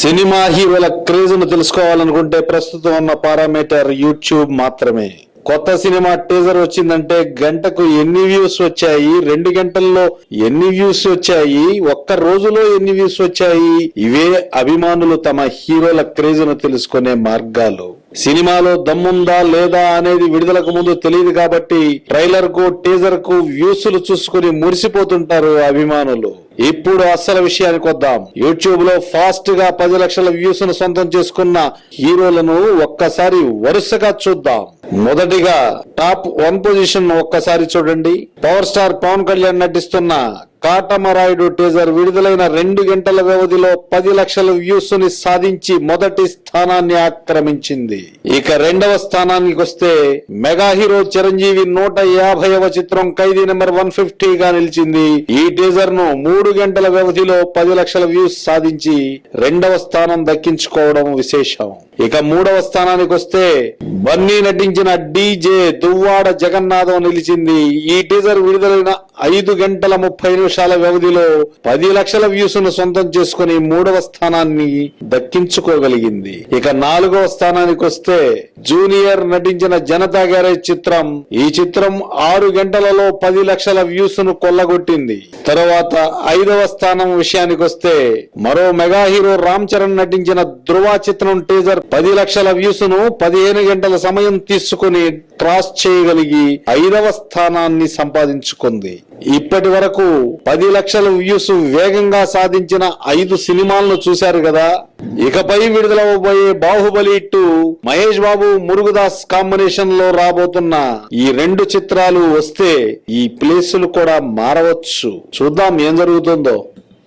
Cinema హీరోల క్రేజ్ను తెలుసుకోవాలనుకుంటే ప్రస్తుతం ఉన్న పారామీటర్ యూట్యూబ్ మాత్రమే. కొత్త సినిమా టీజర్ వచ్చిందంటే గంటకు ఎన్ని వ్యూస్ వచ్చాయి? రెండు గంటల్లో ఎన్ని వ్యూస్ వచ్చాయి? ఒక్క రోజులో ఎన్ని వ్యూస్ వచ్చాయి? ఇవే అభిమానులు తమ హీరోల క్రేజ్ను తెలుసుకునే మార్గాలు. సినిమాలో దమ్ముందా లేదా అనేది విడుదలకు ముందు తెలియదు కాబట్టి ట్రైలర్కు టీజర్కు వ్యూస్లు చూసుకుని మురిసిపోతుంటారు అభిమానులు. ఇప్పుడు అసలు విషయానికి వద్దాం. యూట్యూబ్లో ఫాస్ట్గా పది లక్షల వ్యూస్ను సొంతం చేసుకున్న హీరోలను ఒక్కసారి వరుసగా చూద్దాం. మొదటిగా టాప్ వన్ పొజిషన్ ఒక్కసారి చూడండి. పవర్ స్టార్ పవన్ కళ్యాణ్ నటిస్తున్న కాటమరాయుడు టీజర్ విడుదలైన రెండు గంటల వ్యవధిలో పది లక్షల వ్యూస్ని సాధించి మొదటి స్థానాన్ని ఆక్రమించింది. ఇక రెండవ స్థానానికి వస్తే మెగా హీరో చిరంజీవి నూట యాభైవ చిత్రం ఖైదీ నెంబర్ వన్గా నిలిచింది. ఈ టీజర్ను మూడు గంటల వ్యవధిలో పది లక్షల వ్యూస్ సాధించి రెండవ స్థానం దక్కించుకోవడం విశేషం. ఇక మూడవ స్థానానికి వస్తే బన్నీ నటించిన డీజే దువ్వాడ జగన్నాథం నిలిచింది. ఈ టీజర్ విడుదలైన ఐదు గంటల ముప్పై నిమిషాల వ్యవధిలో పది లక్షల వ్యూస్ను సొంతం చేసుకుని మూడవ స్థానాన్ని దక్కించుకోగలిగింది. ఇక నాలుగవ స్థానానికి వస్తే జూనియర్ నటించిన జనతా గ్యారేజ్ చిత్రం. ఈ చిత్రం ఆరు గంటలలో పది లక్షల వ్యూస్ను కొల్లగొట్టింది. తరువాత ఐదవ స్థానం విషయానికి వస్తే మరో మెగా హీరో రామ్ చరణ్ నటించిన ధ్రువ చిత్రం టీజర్ పది లక్షల వ్యూస్ను పదిహేను గంటల సమయం తీసుకుని క్రాస్ చేయగలిగి ఐదవ స్థానాన్ని సంపాదించుకుంది. ఇప్పటి వరకు పది లక్షల వ్యూస్ వేగంగా సాధించిన ఐదు సినిమాలను చూశారు కదా. ఇకపై విడుదలవబోయే బాహుబలి టూ మహేష్ బాబు మురుగుదాస్ కాంబినేషన్లో రాబోతున్న ఈ రెండు చిత్రాలు వస్తే ఈ ప్లేసులు కూడా మారవచ్చు. చూద్దాం ఏం జరుగుతుందో.